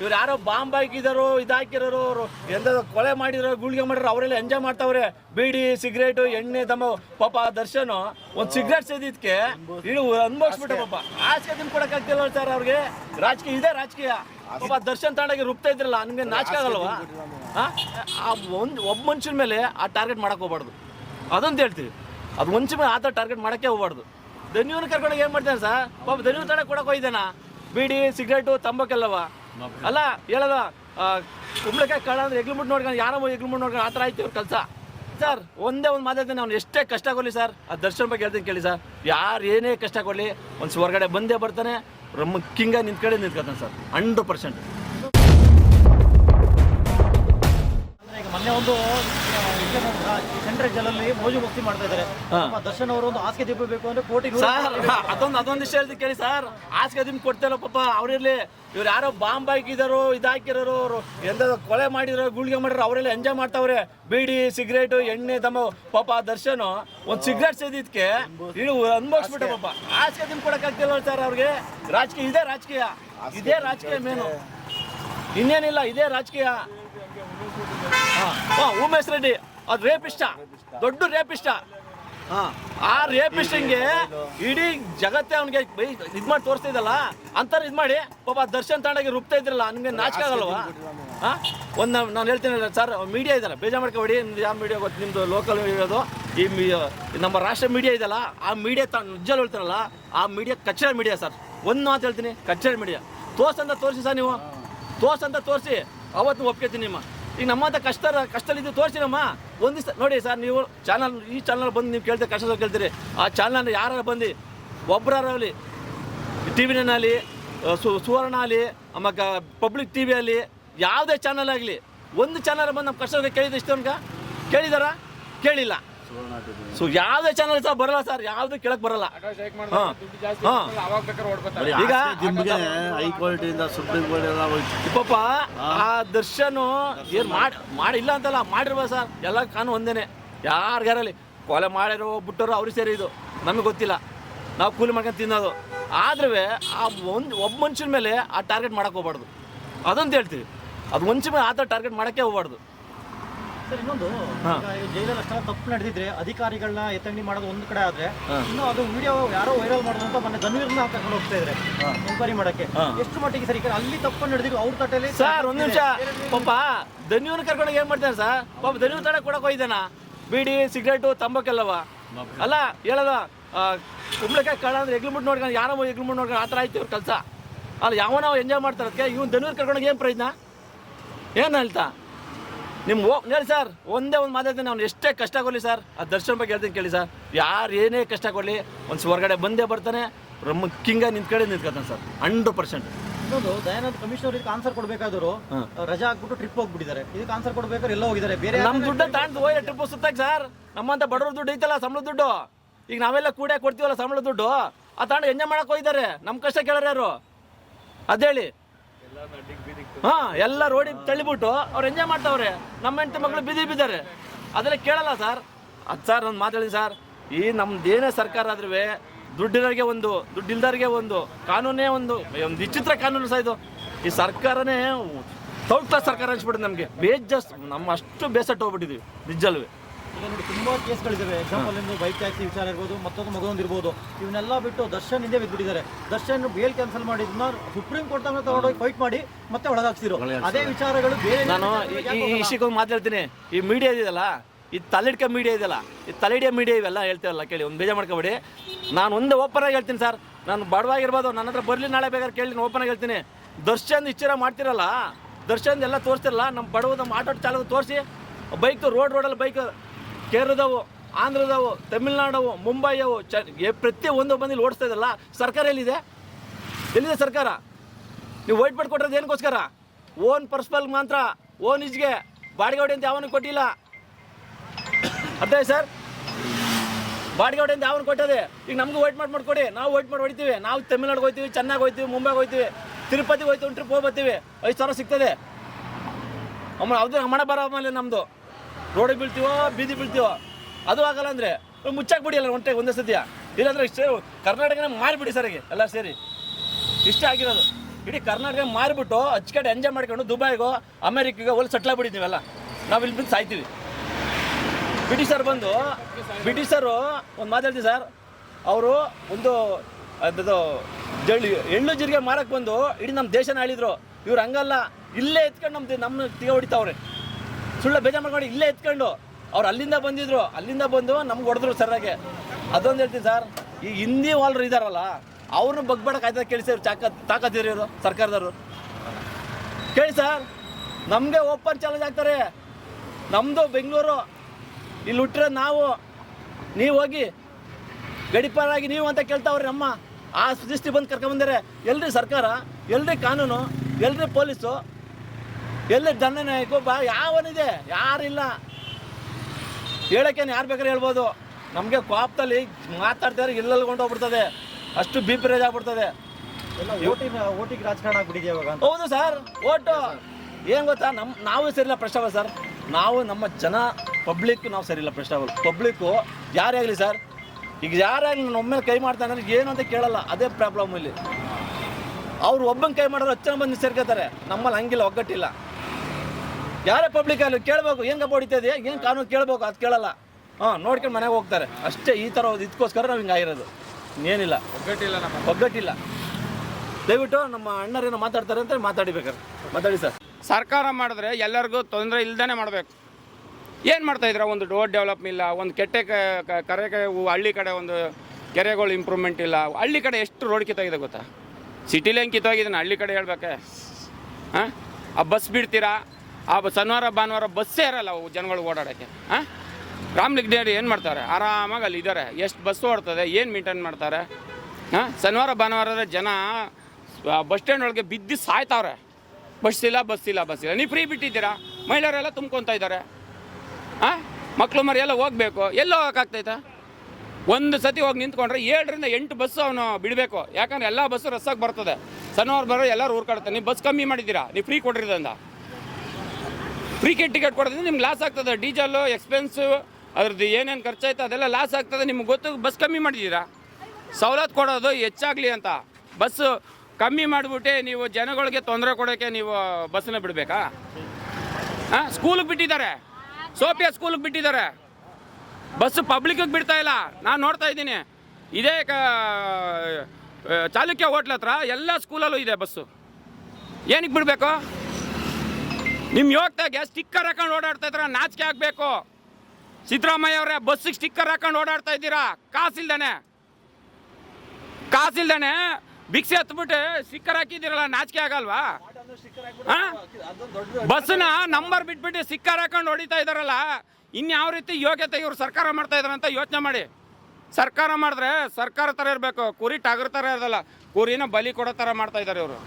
ಇವ್ರು ಯಾರೋ ಬಾಂಬ್ ಹಾಕಿದಾರೋ ಇದಾಕಿರೋರು ಅವರು ಎಂತ ಕೊಲೆ ಮಾಡಿರೋ ಗುಳಿಗೆ ಮಾಡಿರೋ ಅವರೆಲ್ಲ ಎಂಜಾಯ್ ಮಾಡ್ತಾವ್ರೆ. ಬೀಡಿ ಸಿಗರೇಟು ಎಣ್ಣೆ ತಮ್ಮ ಪಾಪ ದರ್ಶನ್ ಒಂದು ಸಿಗರೇಟ್ ಸೇದಿದ್ಕೆ ಇಳು ಅನ್ಭವಿಸ್ಬಿಟ್ಟ ಪಾಪ. ಆಸೆ ದಿನ ಆಗ್ತಿಲ್ಲ ಸರ್ ಅವ್ರಿಗೆ? ರಾಜಕೀಯ ಇದೆ ರಾಜಕೀಯ. ಪಾಪ ದರ್ಶನ್ ತಾಂಡಾಗಿ ರುಬ್ತಾ ಇದ್ರಲ್ಲ ನಿಮ್ಗೆ ನಾಚಿಕೆ ಆಗಲ್ವಾ? ಆ? ಒಂದು ಒಬ್ಬ ಮನುಷ್ಯನ ಮೇಲೆ ಆ ಟಾರ್ಗೆಟ್ ಮಾಡಕ್ ಹೋಗ್ಬಾರ್ದು. ಅದಂತ ಹೇಳ್ತೀವಿ. ಅದು ಮನುಷ್ಯ ಮೇಲೆ ಆ ಥರ ಟಾರ್ಗೆಟ್ ಮಾಡಕ್ಕೆ ಹೋಗ್ಬಾರ್ದು. ಧನ್ಯವನ್ನ ಕರ್ಕೊಂಡೋಗಿ ಏನು ಮಾಡ್ತಾನೆ ಸರ್? ಪಾಪ ಧನ್ಯವನ್ ತಾಂಡ ಕೊಡಕ್ಕೆ ಹೋಯ್ತಾನ ಬೀಡಿ ಸಿಗರೇಟು ತಂಬಾಕಲ್ಲವ ಅಲ್ಲ, ಹೇಳದ ಕುಂಬಳಕಾಯಿ ಕಳ್ಳ ಅಂದ್ರೆ ಎಗ್ಲು ಮುಟ್ಟು ನೋಡ್ಕೊಂಡು, ಯಾರೋ ಎಗ್ಲು ಮುಟ್ಟು ನೋಡ್ಕೊಂಡು ಆ ಥರ ಆಯ್ತು ಇವ್ರ ಕೆಲಸ. ಸರ್, ಒಂದೇ ಒಂದು ಮಾತಾಡ್ತೀನಿ ಅವ್ನು ಎಷ್ಟೇ ಕಷ್ಟ ಕೊಡಲಿ ಸರ್ ಆ ದರ್ಶನ್ ಬಗ್ಗೆ ಹೇಳ್ತೀನಿ ಕೇಳಿ ಸರ್. ಯಾರು ಏನೇ ಕಷ್ಟ ಕೊಡಲಿ, ಒಂದು ಹೊರಗಡೆ ಬಂದೇ ಬರ್ತಾನೆ ರಮ್ಮ ಕಿಂಗ ನಿಂತ್ಕಡೆ ನಿಂತ್ಕೊತಾನೆ ಸರ್ ಹಂಡ್ರೆಡ್ ಪರ್ಸೆಂಟ್ ಮೊನ್ನೆ ಒಂದು ಸೆಂಟ್ರಲ್ ಜಲಲ್ಲಿ ಮೋಜು ಮಸ್ತಿ ಮಾಡ್ತಾ ಇದ್ದಾರೆ. ನಮ್ಮ ದರ್ಶನ್ ಅವರು ಒಂದು ಹಾಸಿಗೆ ದೀಪ ಬೇಕು ಅಂದ್ರೆ ಕೋಟಿಗೆ ಸರ್ ಅದೊಂದು ಅದೊಂದು ಇಷ್ಟ ಹೇಳ್ತೀನಿ ಕೇಳಿ ಸರ್. ಆಸ್ಕೆ ದಿನ ಕೊಡ್ತಾರೋ ಪಾಪ ಅವ್ರಿರ್ಲಿ ಇವ್ರು ಯಾರೋ ಬಾಂಬ್ ಹಾಕಿದಾರೋ ಇದಾಕಿರೋರು ಅವ್ರು ಎಂತ ಕೊಲೆ ಮಾಡಿರೋ ಗುಳಿಗೆ ಮಾಡಿರೋ ಅವರೆಲ್ಲ ಎಂಜಾಯ್ ಮಾಡ್ತಾವ್ರೆ. ಬೀಡಿ ಸಿಗರೇಟ್ ಎಣ್ಣೆ ತಮ್ಮ ಪಾಪ ದರ್ಶನ್ ಒಂದು ಸಿಗರೇಟ್ ಸೇದಿದ್ಕೆ ಇಳು ಅನ್ಭವಿಸ್ಬಿಟ್ಟ ಪಾಪ. ಹಾಸಿಗೆ ದಿನ ಆಗ್ತಿಲ್ಲ ಸರ್ ಅವ್ರಿಗೆ? ರಾಜಕೀಯ ಇದೇ ರಾಜಕೀಯ. ಇದೇ ರಾಜಕೀಯ ಮೇನು ಇನ್ನೇನಿಲ್ಲ ಇದೇ ರಾಜಕೀಯ. ಹಾ ಉಮೇಶ್ ರೆಡ್ಡಿ. ಅದು ರೇಪಿಷ್ಟ ದೊಡ್ಡ ರೇಪಿಷ್ಟ ಆ. ರೇಪಿಸ್ಟಿಂಗೆ ಇಡೀ ಜಗತ್ತೇ ಅವನಿಗೆ ಇದು ಮಾಡಿ ತೋರಿಸ್ತಾ ಇದ್ದಲ್ಲ ಇದು ಇದ್ ಮಾಡಿ. ಪಾಪ ದರ್ಶನ್ ತಾಂಡಾಗಿ ರುಬ್ತಾ ಇದ್ರಲ್ಲ ನಿಮಗೆ ನಾಚಿಕೆ ಆಗಲ್ವಾ? ಹಾಂ? ಒಂದು ನಾನು ಹೇಳ್ತೀನಿ ಸರ್ ಮೀಡಿಯಾ ಇದಲ್ಲ ಬೇಜಾರು ಮಾಡ್ಕೊಬೇಡಿ ನಿಮ್ದು ಯಾವ ಮೀಡಿಯಾ ಗೊತ್ತು ನಿಮ್ದು ಲೋಕಲ್ ಇರೋದು. ಈ ಮೀ ನಮ್ಮ ರಾಷ್ಟ್ರ ಮೀಡಿಯಾ ಇದೆಯಲ್ಲ ಆ ಮೀಡಿಯಾ ತಾನು ಉಜ್ಜಲ್ ಹೇಳ್ತಾರಲ್ಲ ಆ ಮೀಡಿಯಾ ಕಚ್ಚಡ ಮೀಡಿಯಾ ಸರ್. ಒಂದು ಮಾತು ಹೇಳ್ತೀನಿ ಕಚ್ಚಡ ಮೀಡಿಯಾ ತೋರ್ಸಂತ ತೋರಿಸಿ ಸರ್ ನೀವು. ತೋರ್ಸಂತ ತೋರಿಸಿ ಅವತ್ತು ಒಪ್ಕೋತೀನಿ ನಿಮ್ಮ. ಈಗ ನಮ್ಮಂತ ಕಷ್ಟ ಕಷ್ಟದಲ್ಲಿದ್ದು ತೋರಿಸಿನಮ್ಮ ಒಂದಿಷ್ಟು ನೋಡಿ ಸರ್, ನೀವು ಚಾನಲ್ ಈ ಚಾನಲ್ ಬಂದು ನೀವು ಕೇಳ್ತೀರಿ, ಕಷ್ಟ ಕೇಳ್ತೀರಿ. ಆ ಚಾನಲ್ ಯಾರು ಬಂದು ಒಬ್ಬರಾಗಲಿ ಟಿ ವಿ ನೈನಲ್ಲಿ ಸು ಸುವರ್ಣ ಆಗಲಿ ಆಮೇಲೆ ಪಬ್ಲಿಕ್ ಟಿ ವಿಯಲ್ಲಿ ಯಾವುದೇ ಚಾನಲ್ ಆಗಲಿ, ಒಂದು ಚಾನಲ್ ಬಂದು ನಮ್ಮ ಕಷ್ಟ ಕೇಳಿದ ಇಷ್ಟೊಂದು ಕೇಳಿದಾರ? ಕೇಳಿಲ್ಲ. ಸೊ ಯಾವ್ದೇ ಚಾನಲ್ ಸಹ ಬರಲ್ಲ ಸರ್ ಯಾವ್ದು ಕೇಳಕ್ ಬರಲ್ಲ. ಈಗ ನಿಮ್ಗೆ ಹೈ ಕ್ವಾಲಿಟಿಯಿಂದ ಸುಪ್ರೀಂ ಕೋರ್ಟ್ ಎಲ್ಲ ಆ ದರ್ಶನ್ ಏನ್ ಮಾಡಿ ಮಾಡಿಲ್ಲ ಅಂತಲ್ಲ ಮಾಡಿರ್ಬೋದು ಸರ್ ಎಲ್ಲ ಕಾನೂನು ಒಂದೇನೆ. ಯಾರಿಗಾರಲ್ಲಿ ಕೊಲೆ ಮಾಡಿರೋ ಬಿಟ್ಟರೋ ಅವ್ರಿಗೆ ಸೇರಿ ಇದು. ನಮಗೆ ಗೊತ್ತಿಲ್ಲ. ನಾವು ಕೂಲಿ ಮಾಡ್ಕೊಂಡು ತಿನ್ನೋದು. ಆದ್ರೆ ಆ ಒಂದು ಒಬ್ಬ ಮನುಷ್ಯನ ಮೇಲೆ ಆ ಟಾರ್ಗೆಟ್ ಮಾಡಕ್ಕೆ ಹೋಗ್ಬಾರ್ದು. ಅದಂತ ಹೇಳ್ತೀವಿ. ಅದು ಮನುಷ್ಯ ಮೇಲೆ ಆ ಥರ ಟಾರ್ಗೆಟ್ ಮಾಡೋಕ್ಕೆ ಹೋಗ್ಬಾರ್ದು. ಸರ್ ಇನ್ನೊಂದು ಹಾ. ಈಗ ಈ ಜೈಲಲ್ಲಿ ಅಷ್ಟೆಲ್ಲ ತಪ್ಪು ನಡೆದಿದ್ರೆ ಅಧಿಕಾರಿಗಳನ್ನ ಎತ್ತಂಗಡಿ ಮಾಡೋದು ಒಂದ್ ಕಡೆ ಆದ್ರೆ ಇನ್ನು ಅದು ವಿಡಿಯೋ ಯಾರೋ ವೈರಲ್ ಮಾಡೋದು ಅಂತ ಮೊನ್ನೆ ಧನ್ವೀರ್ನ ಕರ್ಕೊಂಡು ಹೋಗ್ತಾ ಇದ್ರೆ ಎನ್ಕ್ವೈರಿ ಮಾಡಕ್ಕೆ. ಎಷ್ಟು ಮಟ್ಟಿಗೆ ಸರ್ ಈಗ ಅಲ್ಲಿ ತಪ್ಪು ನಡೆದಿದ್ರು ಅವ್ರ ತಟ್ಟೆಲಿ ಸರ್ ಒಂದು ನಿಮಿಷ. ಪಾಪ ಧನ್ಯವನ್ನ ಕರ್ಕೊಂಡೋಗಿ ಏನ್ ಮಾಡ್ತಾನೆ ಸರ್? ಪಾಪ ಧನ್ಯವ ತಡ ಕೂಡ ಹೋಯ್ತಾನ ಬೀಡಿ ಸಿಗರೇಟು ತಂಬಾಕಲ್ಲವ? ಅಲ್ಲ ಹೇಳದ ಕುಂಬಳಕಾಯಿ ಕಳ ಅಂದ್ರೆ ಎಗ್ಲಿಮಿಟ್ ನೋಡ್ಕೊಂಡು ಯಾರೋ ಎಗ್ಲಿಮಿಟ್ ನೋಡ್ಕೊಂಡು ಆ ಥರ ಆಯ್ತು ಇವ್ರ ಕೆಲಸ. ಅಲ್ಲ ಯಾವನೋ ಎಂಜಾಯ್ ಮಾಡ್ತಾರೆ ಅದಕ್ಕೆ ಇವ್ನು ದನಿಯವ್ರ ಕರ್ಕೊಂಡೋಗಿ ಏನು ಪ್ರಯತ್ನ? ಏನು ಹೇಳ್ತಾ? ನಿಮ್ಮ ಓ ಹೇಳಿ ಸರ್ ಒಂದೇ ಒಂದು ಮಾತಾಡ್ತೀನಿ ಅವ್ನು ಎಷ್ಟೇ ಕಷ್ಟ ಕೊಡಲಿ ಸರ್ ಆ ದರ್ಶನ್ ಬಗ್ಗೆ ಹೇಳ್ತೀನಿ ಕೇಳಿ ಸರ್. ಯಾರು ಏನೇ ಕಷ್ಟ ಕೊಡಲಿ ಒಂದು ಹೊರಗಡೆ ಬಂದೇ ಬರ್ತಾನೆ ರಮ್ಮ ಕಿಂಗ ನಿಂತ್ಕಡೆ ನಿಂತ್ಕೊತಾನೆ ಸರ್ ಹಂಡ್ರೆಡ್ ಪರ್ಸೆಂಟ್ ಇನ್ನೊಂದು ದಯಾನಂದ ಕಮಿಷನರ್ ಇದಕ್ಕೆ ಆನ್ಸರ್ ಕೊಡಬೇಕಾದ್ರು. ರಜಾ ಹಾಕ್ಬಿಟ್ಟು ಟ್ರಿಪ್ ಹೋಗ್ಬಿಟ್ಟಿದ್ದಾರೆ. ಇದಕ್ಕೆ ಆನ್ಸರ್ ಕೊಡ್ಬೇಕಾದ್ರೆ ಎಲ್ಲ ಹೋಗಿದ್ದಾರೆ. ಬೇರೆ ನಮ್ಮ ದುಡ್ಡು ತಾಂಡ್ ಹೋಯ್ ಟ್ರಿಪ್ ಸುತ್ತಾಗ ಸರ್. ನಮ್ಮಂತ ಬಡವ್ರ ದುಡ್ಡು ಐತಲ್ಲ ಸಂಬಳ ದುಡ್ಡು. ಈಗ ನಾವೆಲ್ಲ ಕೂಡ ಕೊಡ್ತೀವಲ್ಲ ಸಂಬಳ ದುಡ್ಡು. ಆ ತಾಂಡ ಎಂಜಾಯ್ ಮಾಡಕ್ ಹೋಗಿದ್ದಾರೆ. ನಮ್ ಕಷ್ಟ ಕೇಳಾರ ಯಾರು? ಅದೇಳಿ ಹಾ, ಎಲ್ಲ ರೋಡಿಗೆ ತಳ್ಳಿಬಿಟ್ಟು ಅವ್ರು ಎಂಜಾಯ್ ಮಾಡ್ತಾವ್ರೆ. ನಮ್ಮ ಹೆಂಡತಿ ಮಕ್ಕಳು ಬಿದಿ ಬಿದ್ದಾರೆ. ಅದೆಲ್ಲ ಕೇಳಲ್ಲ ಸರ್ ಅದು ಸರ್ ಒಂದು ಮಾತಾಡಿ ಸರ್ ಈ ನಮ್ದು ಏನೇ ಸರ್ಕಾರ ಆದ್ರೂ ದುಡ್ಡಿರೋರಿಗೆ ಒಂದು, ದುಡ್ಡಿಲ್ದವ್ರಿಗೆ ಒಂದು, ಕಾನೂನೇ ಒಂದು ಒಂದು ವಿಚಿತ್ರ ಕಾನೂನು ಸಹ ಇದು. ಈ ಸರ್ಕಾರನೇ ಕ್ಲಾಸ್ ಸರ್ಕಾರ ಅನ್ಸ್ಬಿಟ್ಟು ನಮಗೆ. ಬೇಜಸ್ ನಮ್ಮ ಅಷ್ಟು ಬೇಸಟ್ಟು ಹೋಗ್ಬಿಟ್ಟಿದ್ವಿ, ನಿಜಲ್ವೇ. ಈಗ ನೋಡಿ ತುಂಬಾ ಕೇಸ್ಗಳಿದ್ದಾವೆ ಎಕ್ಸಾಂಪಲ್ ಇಂದು ಬೈಕ್ ಟ್ಯಾಕ್ಸಿ ವಿಚಾರ ಇರ್ಬೋದು ಮತ್ತೊಂದು ಮಗದೊಂದು ಇರ್ಬೋದು. ಇವನ್ನೆಲ್ಲ ಬಿಟ್ಟು ದರ್ಶನ್ ಹಿಂದೆ ಬಿದ್ದುಬಿಟ್ಟಿದ್ದಾರೆ ದರ್ಶನ್ ಬೇಲ್ ಕ್ಯಾನ್ಸಲ್ ಮಾಡಿದ್ನ ಸುಪ್ರೀಂ ಕೋರ್ಟ್ ತನಕ ತಗೊಂಡೋಗಿ ಫೈಟ್ ಮಾಡಿ ಮತ್ತೆ ಒಳಗಾಗ್ತಿರೋ ಅದೇ ವಿಚಾರಗಳು ಬೇರೆ ನಾನು ಈ- ಮಾತಾಡ್ತೀನಿ. ಈ ಮೀಡಿಯಾ ಇದೆಯಲ್ಲ ಈ ತಲೆಡ್ಕ ಮೀಡಿಯಾ ಇದೆಯಲ್ಲ ಈ ತಲೆಡಿಯ ಮೀಡಿಯಾ ಇವೆಲ್ಲ ಹೇಳ್ತೇವಲ್ಲ ಕೇಳಿ ಒಂದು ಬೇಜಾರು ಮಾಡ್ಕೊಬೇಡಿ. ನಾನು ಒಂದೇ ಓಪನ್ ಆಗಿ ಹೇಳ್ತೀನಿ ಸರ್ ನಾನು ಬಡವಾಗಿರ್ಬೋದು ನನ್ನ ಹತ್ರ ಬರಲಿ ನಾಳೆ ಬೇಕಾದ್ರೆ ಕೇಳಿ ಓಪನ್ ಆಗಿ ಹೇಳ್ತೀನಿ. ದರ್ಶನ್ ಇಚ್ಚಿರ ಮಾಡ್ತಿರಲ್ಲ ದರ್ಶನ್ ಎಲ್ಲ ತೋರಿಸ್ತಿರಲ್ಲ ನಮ್ಮ ಬಡವ ನಮ್ಮ ಆಟೋ ಚಾಲಕ ತೋರಿಸಿ ಬೈಕ್ ರೋಡ್ ರೋಡಲ್ಲಿ ಬೈಕ್ ಕೇರಳದವು, ಆಂಧ್ರದವು, ತಮಿಳ್ನಾಡವು, ಮುಂಬೈಯವು, ಚ ಪ್ರತಿ ಒಂದು ಇಲ್ಲಿ ಓಡಿಸ್ತಾ ಇದಲ್ಲ ಸರ್ಕಾರ ಎಲ್ಲಿದೆ? ಎಲ್ಲಿದೆ ಸರ್ಕಾರ? ನೀವು ವೈಟ್ ಬೋರ್ಡ್ ಕೊಟ್ಟಿರೋದು ಏನಕ್ಕೋಸ್ಕರ? ಓನ್ ಪರ್ಸ್ಪಲ್ ಮಾತ್ರ, ಓನ್ ಇಜ್ಗೆ ಬಾಡಿಗೆ ಅಂತ ಯಾವನು ಕೊಟ್ಟಿಲ್ಲ. ಅರ್ಥ ಸರ್? ಬಾಡಿಗೆ ಅಂತ ಯಾವನು ಕೊಟ್ಟದೆ. ಈಗ ನಮಗೂ ವೈಟ್ ಮಾಡಿ ಮಾಡ್ಕೊಡಿ. ನಾವು ವೈಟ್ ಮಾಡಿ ಹೊಡಿತೀವಿ. ನಾವು ತಮಿಳ್ನಾಡಿಗೆ ಹೋಗ್ತೀವಿ ಚೆನ್ನಾಗಿ ಹೋಗ್ತೀವಿ ಮುಂಬೈಗೆ ಹೋಗ್ತೀವಿ ತಿರುಪತಿಗೆ ಹೋಗ್ತೀವಿ ಒಂದು ಟ್ರಿಪ್ ಹೋಗಿ ಬರ್ತೀವಿ. ಐದು ಸಾವಿರ ಸಿಗ್ತದೆ. ಅಮ್ಮ, ಅದು ಹಣ ಬರೋ ಮೇಲೆ ನಮ್ಮದು ರೋಡಿಗೆ ಬೀಳ್ತೀವೋ, ಬೀದಿ ಬೀಳ್ತೀವೋ? ಅದು ಆಗಲ್ಲ ಅಂದರೆ ಮುಚ್ಚಾಕ್ ಬಿಡಿ ಅಲ್ಲ ಒಂಟೆ ಒಂದೇ ಸತಿಯ. ಇಲ್ಲಾಂದ್ರೆ ಇಷ್ಟೇ ಕರ್ನಾಟಕನೇ ಮಾರಿಬಿಡಿ ಸರಿಗೆ ಎಲ್ಲ ಸೇರಿ. ಇಷ್ಟೇ ಆಗಿರೋದು. ಇಡೀ ಕರ್ನಾಟಕ ಮಾರಿಬಿಟ್ಟು ಅಚ್ಚಕಡೆ ಎಂಜಾಯ್ ಮಾಡ್ಕೊಂಡು ದುಬೈಗೋ, ಅಮೇರಿಕಾಗೋ ಹೋಲ್ ಸೆಟ್ಲ್ ಆಗ್ಬಿಟ್ಟಿದ್ದೀವಿ ನೀವೆಲ್ಲ. ನಾವು ಇಲ್ಲಿ ಬಂದು ಸಾಯ್ತೀವಿ. ಬ್ರಿಟಿಷರ್ ಬಂದು ಬ್ರಿಟಿಷರು ಒಂದು ಮಾತಾಡ್ತೀವಿ ಸರ್. ಅವರು ಒಂದು ಅದು ಜಳ್ಳಿ ಎಳ್ಳು ಜೀರಿಗೆ ಮಾರಕ್ಕೆ ಬಂದು ಇಡೀ ನಮ್ಮ ದೇಶನ ಆಳಿದ್ರು ಇವ್ರು ಹಂಗಲ್ಲ. ಇಲ್ಲೇ ಎತ್ಕೊಂಡು ನಮ್ಮ ನಮ್ಮ ತಿಗ ಹೊಡಿತಾವ್ರೆ. ಸುಳ್ಳ ಬೇಜಾರು ಮಾಡ್ಕೊಂಡು ಇಲ್ಲೇ ಎತ್ಕೊಂಡು ಅವ್ರು ಅಲ್ಲಿಂದ ಬಂದಿದ್ರು, ಅಲ್ಲಿಂದ ಬಂದು ನಮ್ಗೆ ಹೊಡೆದ್ರು ಸರಿಯಾಗಿ ಅದೊಂದು ಹೇಳ್ತೀನಿ ಸರ್, ಈ ಹಿಂದಿ ವಾಲ್ರು ಇದಾರಲ್ಲ ಅವ್ರನ್ನ ಬಗ್ಬೇಡ ಕಾಯ್ದೆ ಕೇಳಿಸಿದ್ರು ಚಾಕ ತಾಕತ್ತಿರಿ ಇವರು, ಸರ್ಕಾರದವರು? ಕೇಳಿ ಸರ್, ನಮಗೆ ಓಪನ್ ಚಾಲೆಂಜ್ ಆಗ್ತಾರೆ. ನಮ್ಮದು ಬೆಂಗಳೂರು, ಇಲ್ಲಿ ಹುಟ್ಟಿರೋ ನಾವು, ನೀವು ಹೋಗಿ ಗಡಿಪಾರಾಗಿ ನೀವು ಅಂತ ಕೇಳ್ತಾವ್ರಿ ನಮ್ಮ. ಆ ಸುದೃಷ್ಟಿ ಬಂದು ಕರ್ಕೊಂಬಂದರೆ ಎಲ್ರಿ ಸರ್ಕಾರ, ಎಲ್ರಿ ಕಾನೂನು, ಎಲ್ರಿ ಪೊಲೀಸು ಎಲ್ಲಿ ದಂಡ ನಾಯಕು ಬಾ ಯಾವನಿದೆ? ಯಾರಿಲ್ಲ. ಹೇಳಕ್ಕೇನು ಯಾರು ಬೇಕಾದ್ರೆ ಹೇಳ್ಬೋದು. ನಮಗೆ ಕೋಪದಲ್ಲಿ ಮಾತಾಡ್ತಾರೆ ಇಲ್ಲಲ್ಲಿ ಕೊಂಡೋಗ್ಬಿಡ್ತದೆ. ಅಷ್ಟು ಬಿ ಪಿ ರೇಜ್ ಆಗ್ಬಿಡ್ತದೆ. ಓಟಿಗೆ ರಾಜಕಾರಣ ಆಗ್ಬಿಟ್ಟಿದೆ ಇವಾಗ ಹೌದು ಸರ್ ಓಟು. ಏನು ಗೊತ್ತಾ? ನಮ್ಮ ನಾವು ಸರಿಲ್ಲ ಪ್ರಶ್ನೆ ಸರ್. ನಾವು ನಮ್ಮ ಜನ ಪಬ್ಲಿಕ್ ನಾವು ಸರಿಯಿಲ್ಲ ಪ್ರಶ್ನೆ ಪಬ್ಲಿಕ್ಕು ಯಾರೇ ಆಗಲಿ ಸರ್ ಈಗ ಯಾರೇ ಆಗಲಿ ನಮ್ಮ ಒಮ್ಮೆ ಕೈ ಮಾಡ್ತಾನೆ ಅಂದ್ರೆ ಏನು ಅಂತ ಕೇಳಲ್ಲ. ಅದೇ ಪ್ರಾಬ್ಲಮ್ ಇಲ್ಲಿ. ಅವ್ರು ಒಬ್ಬನ ಕೈ ಮಾಡೋರು ಹತ್ತು ಜನ ಬಂದು ಸೇರ್ಕೋತಾರೆ ನಮ್ಮಲ್ಲಿ ಹಂಗಿಲ್ಲ ಒಗ್ಗಟ್ಟಿಲ್ಲ. ಯಾರೇ ಪಬ್ಲಿಕ್ ಅಲ್ಲಿ ಕೇಳಬೇಕು ಹೆಂಗೆ ಹೊಡಿತಾ ಇದೆಯಾ? ಏನು ಕಾನೂನು ಕೇಳಬೇಕು? ಅದು ಕೇಳಲ್ಲ. ಹಾಂ ನೋಡ್ಕೊಂಡು ಮನೆಗೆ ಹೋಗ್ತಾರೆ. ಅಷ್ಟೇ ಈ ಥರ ಇದಕ್ಕೋಸ್ಕರ ನಾವು ಹಿಂಗೆ ಆಗಿರೋದು. ಏನಿಲ್ಲ. ಒಗ್ಗಟ್ಟಿಲ್ಲ ನಮ್ಮ ಒಗ್ಗಟ್ಟಿಲ್ಲ. ದಯವಿಟ್ಟು ನಮ್ಮ ಅಣ್ಣರೇನೋ ಮಾತಾಡ್ತಾರೆ ಅಂತ ಮಾತಾಡಿಬೇಕಾರೆ. ಮಾತಾಡಿ ಸರ್. ಸರ್ಕಾರ ಮಾಡಿದ್ರೆ ಎಲ್ಲರಿಗೂ ತೊಂದರೆ ಇಲ್ದೇ ಮಾಡಬೇಕು. ಏನು ಮಾಡ್ತಾ ಇದ್ರ ಒಂದು ರೋಡ್ ಡೆವಲಪ್ ಇಲ್ಲ ಒಂದು ಕೆಟ್ಟೆ ಕರೆ ಹಳ್ಳಿ ಕಡೆ ಒಂದು ಕೆರೆಗಳು ಇಂಪ್ರೂವ್ಮೆಂಟ್ ಇಲ್ಲ. ಹಳ್ಳಿ ಕಡೆ ಎಷ್ಟು ರೋಡ್ ಕಿತ್ತಾಗಿದೆ ಗೊತ್ತಾ? ಸಿಟಿಲಿ ಹೆಂಗೆ ಕಿತ್ತೋಗಿದ್ದಾನೆ ಹಳ್ಳಿ ಕಡೆ ಹೇಳ್ಬೇಕೆ. ಹಾಂ? ಆ ಬಸ್ ಬಿಡ್ತೀರಾ? ಆ ಶನಿವಾರ, ಭಾನುವಾರ ಬಸ್ಸೇ ಇರಲ್ಲ ಅವು ಜನಗಳು ಓಡಾಡೋಕ್ಕೆ ಹಾಂ ರಾಮ್ಲಿಗ್ನೇರಿ ಏನು ಮಾಡ್ತಾರೆ? ಆರಾಮಾಗಿ ಅಲ್ಲಿ ಇದ್ದಾರೆ ಎಷ್ಟು ಬಸ್ ಓಡ್ತದೆ, ಏನು ಮೇಂಟೈನ್ ಮಾಡ್ತಾರೆ? ಹಾಂ ಶನಿವಾರ, ಭಾನುವಾರದ ಜನ ಬಸ್ ಸ್ಟ್ಯಾಂಡ್ ಒಳಗೆ ಬಿದ್ದು ಸಾಯ್ತಾವ್ರೆ. ಬಸ್ ಇಲ್ಲ ಬಸ್ ಇಲ್ಲ ಬಸ್ ಇಲ್ಲ. ನೀವು ಫ್ರೀ ಬಿಟ್ಟಿದ್ದೀರಾ? ಮಹಿಳೆಯರೆಲ್ಲ ತುಂಬ್ಕೊತಾ ಇದ್ದಾರೆ ಹಾಂ ಮಕ್ಕಳು ಮರಿ ಎಲ್ಲ ಹೋಗ್ಬೇಕು. ಎಲ್ಲೋ ಹೋಗೋಕ್ಕಾಗ್ತೈತೆ ಒಂದು ಸತಿ ಹೋಗಿ ನಿಂತ್ಕೊಂಡ್ರೆ ಏಳರಿಂದ ಎಂಟು ಬಸ್ಸು ಅವನು ಬಿಡಬೇಕು. ಯಾಕಂದ್ರೆ ಎಲ್ಲ ಬಸ್ಸು ರಸ್ಸಾಗಿ ಬರ್ತದೆ. ಶನಿವಾರ ಬರೋ ಎಲ್ಲರೂ ಊರ್ಕೊಳ್ತಾರೆ ನೀವು ಬಸ್ ಕಮ್ಮಿ ಮಾಡಿದ್ದೀರಾ? ನೀವು ಫ್ರೀ ಕೊಟ್ಟಿರೋದ್ರಿಂದ ಫ್ರೀ ಟಿಕೆಟ್ ಕೊಡೋದ್ರಿಂದ ನಿಮ್ಗೆ ಲಾಸ್ ಆಗ್ತದೆ. ಡೀಸೆಲ್ಲು ಎಕ್ಸ್ಪೆನ್ಸು ಅದ್ರದ್ದು ಏನೇನು ಖರ್ಚಾಯ್ತು ಅದೆಲ್ಲ ಲಾಸ್ ಆಗ್ತದೆ. ನಿಮ್ಗೆ ಗೊತ್ತು ಬಸ್ ಕಮ್ಮಿ ಮಾಡಿದ್ದೀರಾ ಸವಲತ್ತು ಕೊಡೋದು ಹೆಚ್ಚಾಗಲಿ ಅಂತ. ಬಸ್ಸು ಕಮ್ಮಿ ಮಾಡಿಬಿಟ್ಟೆ, ನೀವು ಜನಗಳಿಗೆ ತೊಂದರೆ ಕೊಡೋಕ್ಕೆ ನೀವು ಬಸ್ಸನ್ನ ಬಿಡಬೇಕಾ? ಹಾಂ ಸ್ಕೂಲಿಗೆ ಬಿಟ್ಟಿದ್ದಾರೆ. ಸೋಫಿಯಾ ಸ್ಕೂಲಿಗೆ ಬಿಟ್ಟಿದ್ದಾರೆ. ಬಸ್ಸು ಪಬ್ಲಿಕ್ಕಿಗೆ ಬಿಡ್ತಾ ಇಲ್ಲ. ನಾನು ನೋಡ್ತಾ ಇದ್ದೀನಿ. ಇದೇ ಕ, ಚಾಲುಕ್ಯ ಹೋಟ್ಲ್ ಹತ್ರ ಎಲ್ಲ ಸ್ಕೂಲಲ್ಲೂ ಇದೆ ಬಸ್ಸು ಏನಕ್ಕೆ ಬಿಡಬೇಕು? ನಿಮ್ಮ ಯೋಗ್ತಾಗೆ ಸ್ಟಿಕ್ಕರ್ ಹಾಕೊಂಡು ಓಡಾಡ್ತಾ ಇದ್ರ ನಾಚಿಕೆ ಆಗಬೇಕು. ಸಿದ್ದರಾಮಯ್ಯ ಅವರೇ, ಬಸ್ಸಿಗೆ ಸ್ಟಿಕ್ಕರ್ ಹಾಕೊಂಡು ಓಡಾಡ್ತಾ ಇದ್ದೀರಾ? ಕಾಸಿಲ್ದಾನೆ. ಕಾಸಿಲ್ದಾನೆ. ಭಿಕ್ಷೆ ಹತ್ಬಿಟ್ಟು ಸ್ಟಿಕ್ಕರ್ ಹಾಕಿದ್ದೀರಲ್ಲ, ನಾಚಿಕೆ ಆಗಲ್ವಾ? ಬಸ್ಸನ್ನ ನಂಬರ್ ಬಿಟ್ಬಿಟ್ಟು ಸ್ಟಿಕ್ಕರ್ ಹಾಕೊಂಡು ಹೊಡಿತಾ ಇದ್ದಾರಲ್ಲ ಇನ್ಯಾವ ರೀತಿ ಯೋಗ್ಯತೆ ಇವ್ರು ಸರ್ಕಾರ ಮಾಡ್ತಾ ಅಂತ ಯೋಚನೆ ಮಾಡಿ. ಸರ್ಕಾರ ಮಾಡಿದ್ರೆ ಸರ್ಕಾರ ಥರ ಇರಬೇಕು, ಕುರಿ ಟಗರ್ ಥರ ಇರೋದಲ್ಲ ಕುರಿನ ಬಲಿ ಕೊಡೋ ಥರ ಮಾಡ್ತಾ ಇದ್ದಾರೆ ಇವರು.